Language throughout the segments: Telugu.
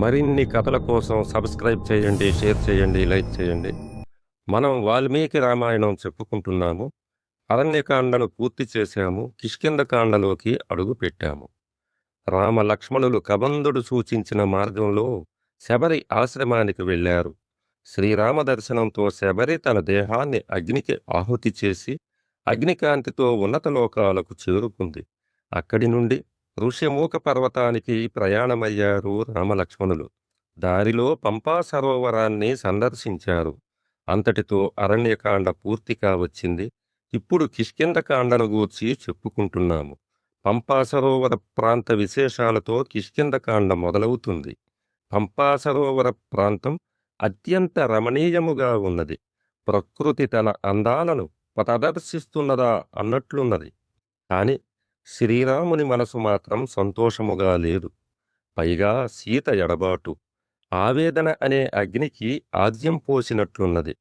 మరిన్ని కథల కోసం సబ్స్క్రైబ్ చేయండి షేర్ చేయండి లైక్ చేయండి. మనం వాల్మీకి రామాయణం చెప్పుకుంటున్నాము. అరణ్యకాండను పూర్తి చేశాము. కిష్కిందకాండలోకి అడుగు పెట్టాము. రామ లక్ష్మణులు కబంధుడు సూచించిన మార్గంలో శబరి ఆశ్రమానికి వెళ్ళారు. శ్రీరామ దర్శనంతో శబరి తన దేహాన్ని అగ్నికి ఆహుతి చేసి అగ్నికాంతితో ఉన్నత లోకాలకు చేరుకుంది. అక్కడి నుండి ఋష్యమూక పర్వతానికి ప్రయాణమయ్యారు రామలక్ష్మణులు. దారిలో పంపా సరోవరాన్ని సందర్శించారు. అంతటితో అరణ్యకాండ పూర్తిగా వచ్చింది. ఇప్పుడు కిష్కిందకాండను గూర్చి చెప్పుకుంటున్నాము. పంపా సరోవర ప్రాంత విశేషాలతో కిష్కిందకాండ మొదలవుతుంది. పంపా సరోవర ప్రాంతం అత్యంత రమణీయముగా ఉన్నది. ప్రకృతి తన అందాలను ప్రదర్శిస్తున్నదా అన్నట్లున్నది. కానీ శ్రీరాముని మనసు మాత్రం సంతోషముగా లేదు. పైగా సీత ఎడబాటు. ఆవేదన అనే అగ్నికి ఆద్యం పోసినట్లున్నది.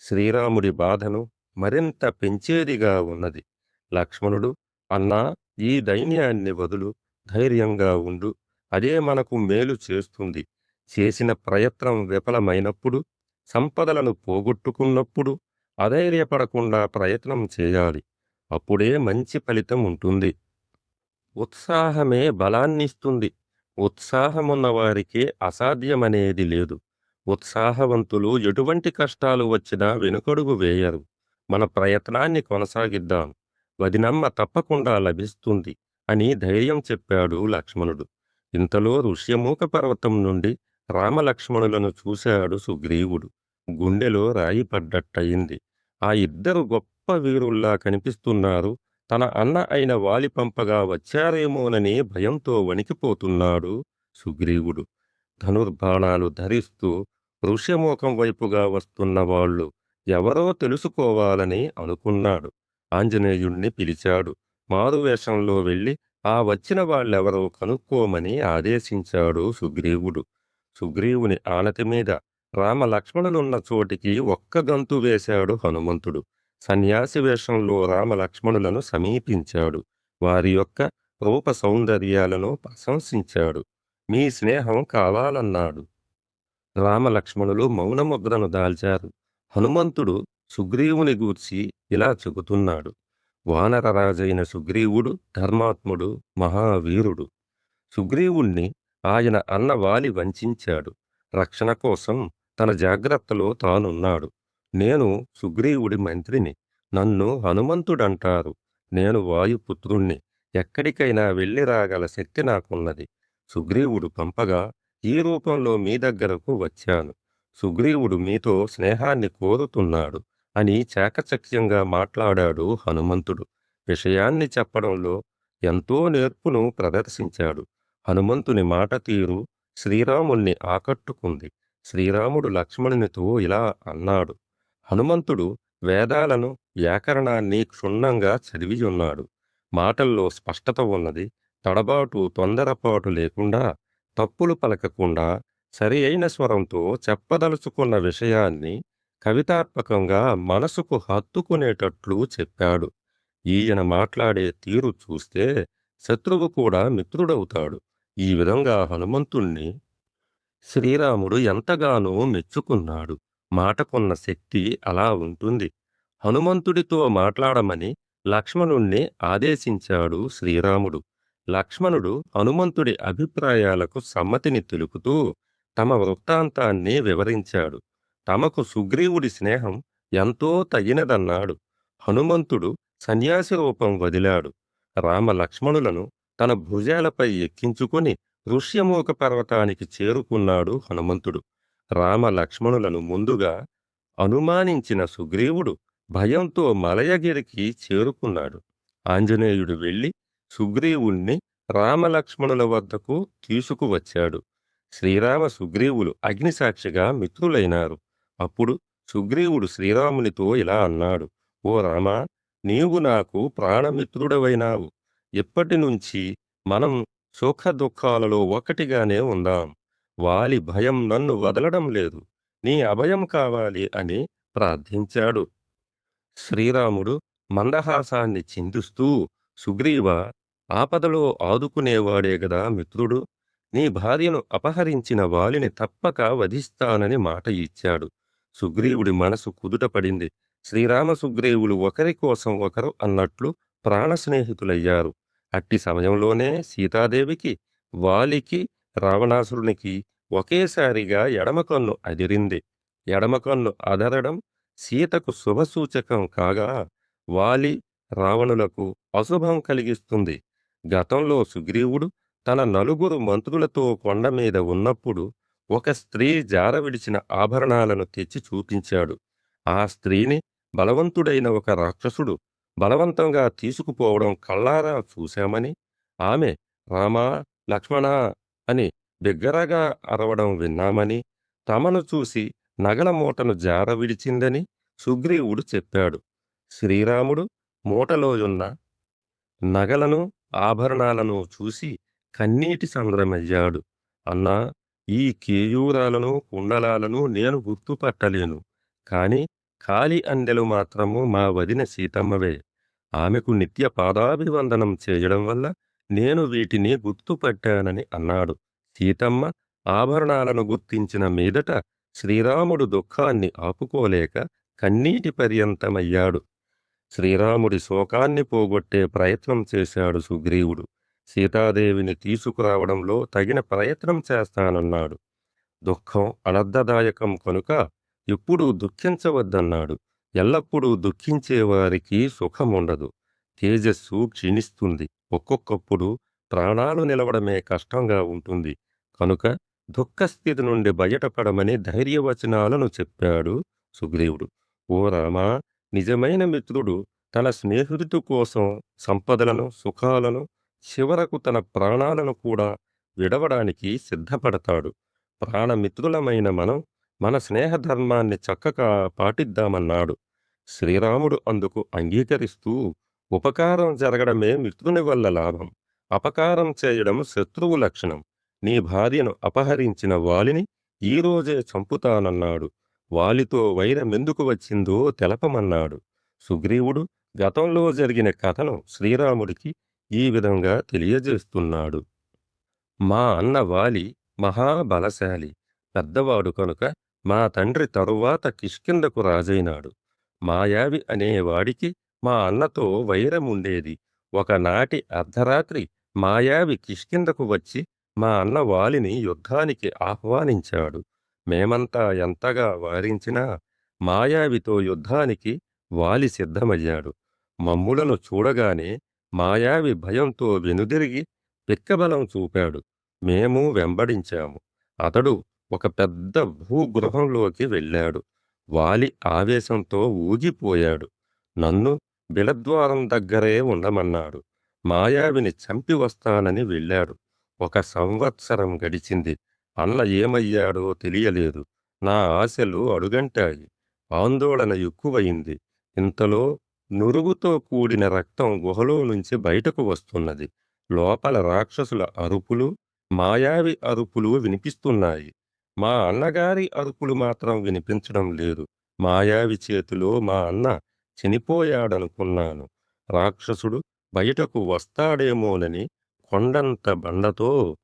శ్రీరాముడి బాధను మరింత పెంచేదిగా ఉన్నది. లక్ష్మణుడు అన్నా ఈ దైన్యాన్ని వదులు. ధైర్యంగా ఉండు. అదే మనకు మేలు చేస్తుంది. చేసిన ప్రయత్నం విఫలమైనప్పుడు సంపదలను పోగొట్టుకున్నప్పుడు అధైర్యపడకుండా ప్రయత్నం చేయాలి. అప్పుడే మంచి ఫలితం ఉంటుంది. ఉత్సాహమే బలాన్నిస్తుంది. ఉత్సాహమున్నవారికి అసాధ్యమనేది లేదు. ఉత్సాహవంతులు ఎటువంటి కష్టాలు వచ్చినా వెనుకడుగు వేయరు. మన ప్రయత్నాన్ని కొనసాగిద్దాం. వదినమ్మ తప్పకుండా లభిస్తుంది అని ధైర్యం చెప్పాడు లక్ష్మణుడు. ఇంతలో ఋష్యమూక పర్వతం నుండి రామలక్ష్మణులను చూశాడు సుగ్రీవుడు. గుండెలో రాయి పడ్డట్టయింది. ఆ ఇద్దరు గొప్ప వీరుల్లా కనిపిస్తున్నారు తన అన్న అయిన వాలి పంపగా వచ్చారేమోనని భయంతో వణికిపోతున్నాడు సుగ్రీవుడు. ధనుర్బాణాలు ధరిస్తూ ఋష్యమోకం వైపుగా వస్తున్న వాళ్ళు ఎవరో తెలుసుకోవాలని అనుకున్నాడు. ఆంజనేయుణ్ణి పిలిచాడు. మారువేషంలో వెళ్ళి ఆ వచ్చిన వాళ్ళెవరో కనుక్కోమని ఆదేశించాడు సుగ్రీవుడు. సుగ్రీవుని ఆనతి మీద రామలక్ష్మణులున్న చోటికి ఒక్క గంతు వేశాడు హనుమంతుడు. సన్యాసి వేషంలో రామలక్ష్మణులను సమీపించాడు. వారి యొక్క రూప సౌందర్యాలను ప్రశంసించాడు. మీ స్నేహం కావాలన్నాడు. రామలక్ష్మణులు మౌనముద్రను దాల్చారు. హనుమంతుడు సుగ్రీవుని గూర్చి ఇలా చెబుతున్నాడు. వానరరాజైన సుగ్రీవుడు ధర్మాత్ముడు మహావీరుడు. సుగ్రీవుణ్ణి ఆయన అన్న వాలి వంచాడు. రక్షణ కోసం తన జాగ్రత్తలో తానున్నాడు. నేను సుగ్రీవుడి మంత్రిని. నన్ను హనుమంతుడంటారు. నేను వాయుపుత్రుణ్ణి. ఎక్కడికైనా వెళ్ళి రాగల శక్తి నాకున్నది. సుగ్రీవుడు పంపగా ఈ రూపంలో మీ దగ్గరకు వచ్చాను. సుగ్రీవుడు మీతో స్నేహాన్ని కోరుతున్నాడు అని చాకచక్యంగా మాట్లాడాడు హనుమంతుడు. విషయాన్ని చెప్పడంలో ఎంతో నేర్పును ప్రదర్శించాడు. హనుమంతుని మాట తీరు శ్రీరాముణ్ణి ఆకట్టుకుంది. శ్రీరాముడు లక్ష్మణునితో ఇలా అన్నాడు. హనుమంతుడు వేదాలను వ్యాకరణాన్ని క్షుణ్ణంగా చదివి ఉన్నాడు మాటల్లో స్పష్టత ఉన్నది. తడబాటు తొందరపాటు లేకుండా తప్పులు పలకకుండా సరి అయిన స్వరంతో చెప్పదలుచుకున్న విషయాన్ని కవితాత్మకంగా మనసుకు హత్తుకునేటట్లు చెప్పాడు. ఈయన మాట్లాడే తీరు చూస్తే శత్రువు కూడా మిత్రుడవుతాడు. ఈ విధంగా హనుమంతుణ్ణి శ్రీరాముడు ఎంతగానో మెచ్చుకున్నాడు. మాటకున్న శక్తి అలా ఉంటుంది. హనుమంతుడితో మాట్లాడమని లక్ష్మణుణ్ణి ఆదేశించాడు శ్రీరాముడు. లక్ష్మణుడు హనుమంతుడి అభిప్రాయాలకు సమ్మతిని తెలుపుతూ తమ వృత్తాంతాన్ని వివరించాడు. తమకు సుగ్రీవుడి స్నేహం ఎంతో తగినదన్నాడు. హనుమంతుడు సన్యాసి రూపం వదిలాడు. రామ లక్ష్మణులను తన భుజాలపై ఎక్కించుకొని ఋష్యమూక పర్వతానికి చేరుకున్నాడు హనుమంతుడు. రామ లక్ష్మణులను ముందుగా అనుమానించిన సుగ్రీవుడు భయంతో మలయగిరికి చేరుకున్నాడు. ఆంజనేయుడు వెళ్ళి సుగ్రీవుణ్ణి రామలక్ష్మణుల వద్దకు తీసుకువచ్చాడు. శ్రీరామ సుగ్రీవులు అగ్నిసాక్షిగా మిత్రులైనారు. అప్పుడు సుగ్రీవుడు శ్రీరామునితో ఇలా అన్నాడు ఓ రామ నీవు నాకు ప్రాణమిత్రుడవైనావు. ఇప్పటి నుంచి మనం సుఖ దుఃఖాలలో ఒకటిగానే ఉందాం. వాలి భయం నన్ను వదలడం లేదు. నీ అభయం కావాలి అని ప్రార్థించాడు. శ్రీరాముడు మందహాసాన్ని చిందిస్తూ సుగ్రీవ ఆపదలో ఆదుకునేవాడే గదా మిత్రుడు నీ భార్యను అపహరించిన వాలిని తప్పక వధిస్తానని మాట ఇచ్చాడు. సుగ్రీవుడి మనసు కుదుట పడింది శ్రీరామ సుగ్రీవులు ఒకరి కోసం ఒకరు అన్నట్లు ప్రాణ స్నేహితులయ్యారు అట్టి సమయంలోనే సీతాదేవికి వాలికి రావణాసురునికి ఒకేసారిగా ఎడమ కన్ను అదిరింది. ఎడమ కన్ను అదరడం సీతకు శుభసూచకం కాగా వాలి రావణులకు అశుభం కలిగిస్తుంది. గతంలో సుగ్రీవుడు తన నలుగురు మంత్రులతో కొండ మీద ఉన్నప్పుడు ఒక స్త్రీ జార విడిచిన ఆభరణాలను తెచ్చి చూపించాడు. ఆ స్త్రీని బలవంతుడైన ఒక రాక్షసుడు బలవంతంగా తీసుకుపోవడం కళ్ళారా చూశామని ఆమె రామా లక్ష్మణా అని బిగ్గరగా అరవడం విన్నామని తమను చూసి నగల మూటను జార విడిచిందని సుగ్రీవుడు చెప్పాడు. శ్రీరాముడు మూటలో ఉన్న నగలను ఆభరణాలను చూసి కన్నీటి సంద్రమయ్యాడు. అన్నా ఈ కేయూరాలను కుండలాలను నేను గుర్తుపట్టలేను. కాని కాలి అందెలు మాత్రము మా వదిన సీతమ్మవే. ఆమెకు నిత్య పాదాభివందనం చేయడం వల్ల నేను వీటిని గుర్తుపట్టానని అన్నాడు. సీతమ్మ ఆభరణాలను గుర్తించిన మీదట శ్రీరాముడు దుఃఖాన్ని ఆపుకోలేక కన్నీటి పర్యంతమయ్యాడు. శ్రీరాముడి శోకాన్ని పోగొట్టే ప్రయత్నం చేశాడు సుగ్రీవుడు. సీతాదేవిని తీసుకురావడంలో తగిన ప్రయత్నం చేస్తానన్నాడు. దుఃఖం అనర్థదాయకం కనుక ఎప్పుడూ దుఃఖించవద్దన్నాడు. ఎల్లప్పుడూ దుఃఖించేవారికి సుఖముండదు. తేజస్సు క్షీణిస్తుంది. ఒక్కొక్కప్పుడు ప్రాణాలు నిలవడమే కష్టంగా ఉంటుంది. కనుక దుఃఖస్థితి నుండి బయటపడమని ధైర్యవచనాలను చెప్పాడు సుగ్రీవుడు. ఓ రామా నిజమైన మిత్రుడు తన స్నేహితుడి కోసం సంపదలను సుఖాలను చివరకు తన ప్రాణాలను కూడా విడవడానికి సిద్ధపడతాడు. ప్రాణమిత్రులమైన మనం మన స్నేహధర్మాన్ని చక్కగా పాటిద్దామన్నాడు. శ్రీరాముడు అందుకు అంగీకరిస్తూ ఉపకారం జరగడమే మిత్రుని వల్ల లాభం. అపకారం చేయడం శత్రువు లక్షణం. నీ భార్యను అపహరించిన వాలిని ఈరోజే చంపుతానన్నాడు. వాలితో వైరమెందుకు వచ్చిందో తెలపమన్నాడు. సుగ్రీవుడు గతంలో జరిగిన కథను శ్రీరాముడికి ఈ విధంగా తెలియజేస్తున్నాడు. మా అన్న వాలి మహాబలశాలి. పెద్దవాడు కనుక మా తండ్రి తరువాత కిష్కిందకు రాజైనాడు. మాయావి అనేవాడికి మా అన్నతో వైరం ఉండేది. ఒకనాటి అర్ధరాత్రి మాయావి కిష్కిందకు వచ్చి మా అన్న వాలిని యుద్ధానికి ఆహ్వానించాడు. మేమంతా ఎంతగా వారించినా మాయావితో యుద్ధానికి వాలి సిద్ధమయ్యాడు. మమ్ములను చూడగానే మాయావి భయంతో వెనుదిరిగి పిక్కబలం చూపాడు. మేము వెంబడించాము. అతడు ఒక పెద్ద భూగృహంలోకి వెళ్ళాడు. వాలి ఆవేశంతో ఊగిపోయాడు. నన్ను బిలద్వారం దగ్గరే ఉండమన్నాడు. మాయావిని చంపి వస్తానని వెళ్ళాడు. ఒక సంవత్సరం గడిచింది. అన్న ఏమయ్యాడో తెలియలేదు. నా ఆశలు అడుగంటాయి. ఆందోళన ఎక్కువయింది. ఇంతలో నురుగుతో కూడిన రక్తం గుహలో నుంచి బయటకు వస్తున్నది. లోపల రాక్షసుల అరుపులు మాయావి అరుపులు వినిపిస్తున్నాయి. మా అన్నగారి అరుపులు మాత్రం వినిపించడం లేదు. మాయావి చేతిలో మా అన్న చనిపోయాడనుకున్నాను. రాక్షసుడు బయటకు వస్తాడేమోనని కొండంత బండతో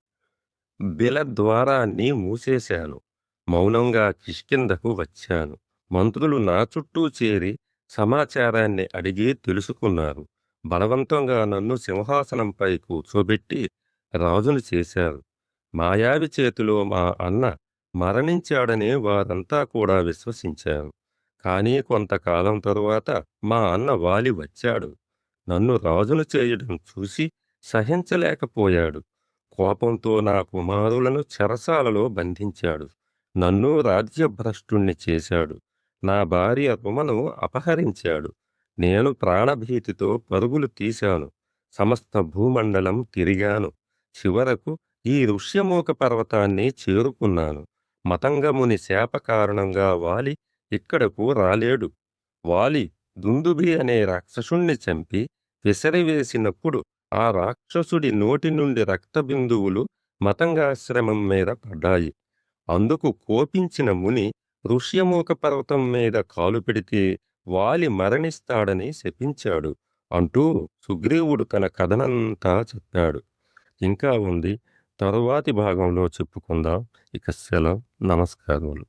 బిల ద్వారాన్ని మూసేశాను. మౌనంగా కిష్కిందకు వచ్చాను. మంత్రులు నా చుట్టూ చేరి సమాచారాన్ని అడిగి తెలుసుకున్నారు. బలవంతంగా నన్ను సింహాసనంపై కూర్చోబెట్టి రాజును చేశారు. మాయావి చేతిలో మా అన్న మరణించాడని వారంతా కూడా విశ్వసించారు. కానీ కొంతకాలం తరువాత మా అన్న వాలి వచ్చాడు. నన్ను రాజును చేయడం చూసి సహించలేకపోయాడు. కోపంతో నా కుమారులను చెరసాలలో బంధించాడు. నన్ను రాజ్యభ్రష్టుణ్ణి చేశాడు. నా భార్య రుమను అపహరించాడు. నేను ప్రాణభీతితో పరుగులు తీశాను. సమస్త భూమండలం తిరిగాను. చివరకు ఈ ఋష్యమూక పర్వతాన్ని చేరుకున్నాను. మతంగముని శాప కారణంగా వాలి ఇక్కడకు రాలేడు. వాలి దుందుబి అనే రాక్షసుణ్ణి చంపి విసిరివేసినప్పుడు ఆ రాక్షసుడి నోటి నుండి రక్తబిందువులు మతంగాశ్రమం మీద పడ్డాయి. అందుకు కోపించిన ముని ఋష్యమూక పర్వతం మీద కాలు పెడితే వాలి మరణిస్తాడని శపించాడు అంటూ సుగ్రీవుడు తన కథనంతా చెప్పాడు. ఇంకా ఉంది తరువాతి భాగంలో చెప్పుకుందాం. ఇక సెలవు. నమస్కారములు.